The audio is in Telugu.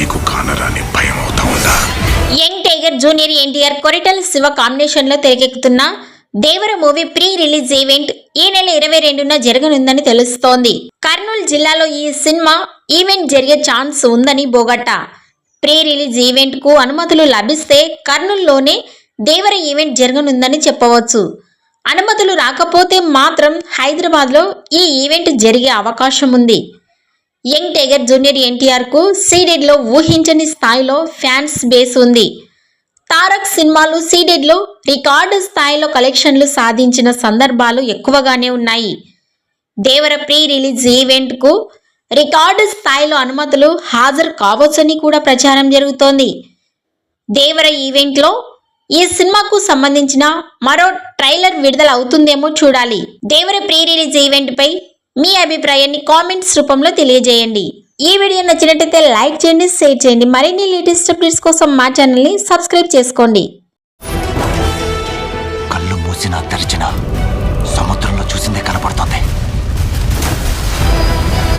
మీకు కానరాని భయం అవుతా ఉందా? Young tiger junior NTR Koratala Siva కాంబినేషన్లో తెరకెక్కుతున్న Devara movie pre release event ఈ నెల ఇరవై రెండున జరగనుందని తెలుస్తోంది. కర్నూలు జిల్లాలో ఈ సినిమా ఈవెంట్ జరిగే ఛాన్స్ ఉందని బోగట్ట. ప్రీ రిలీజ్ ఈవెంట్కు అనుమతులు లభిస్తే కర్నూలులోనే దేవర ఈవెంట్ జరగనుందని చెప్పవచ్చు. అనుమతులు రాకపోతే మాత్రం హైదరాబాద్లో ఈ ఈవెంట్ జరిగే అవకాశం ఉంది యంగ్ టైగర్ జూనియర్ ఎన్టీఆర్కు సీడెడ్లో ఊహించని స్థాయిలో ఫ్యాన్స్ బేస్ ఉంది. తారక్ సినిమాలు సీడెడ్లో రికార్డు స్థాయిలో కలెక్షన్లు సాధించిన సందర్భాలు ఎక్కువగానే ఉన్నాయి. దేవర ప్రీ రిలీజ్ ఈవెంట్కు రికార్డు స్థాయిలో అనుమతులు హాజరు కావచ్చని కూడా ప్రచారం జరుగుతోంది. దేవర ఈవెంట్లో ఈ సినిమాకు సంబంధించిన మరో ట్రైలర్ విడుదల అవుతుందేమో చూడాలి. దేవర ప్రీ రిలీజ్ ఈవెంట్పై మీ అభిప్రాయాన్ని కామెంట్స్ రూపంలో తెలియజేయండి. ఈ వీడియో నచ్చినట్టయితే లైక్ చేయండి షేర్ చేయండి. మరిన్ని లేటెస్ట్ అప్డేట్స్ కోసం మా ఛానల్ని సబ్స్క్రైబ్ చేసుకోండి. కళ్ళు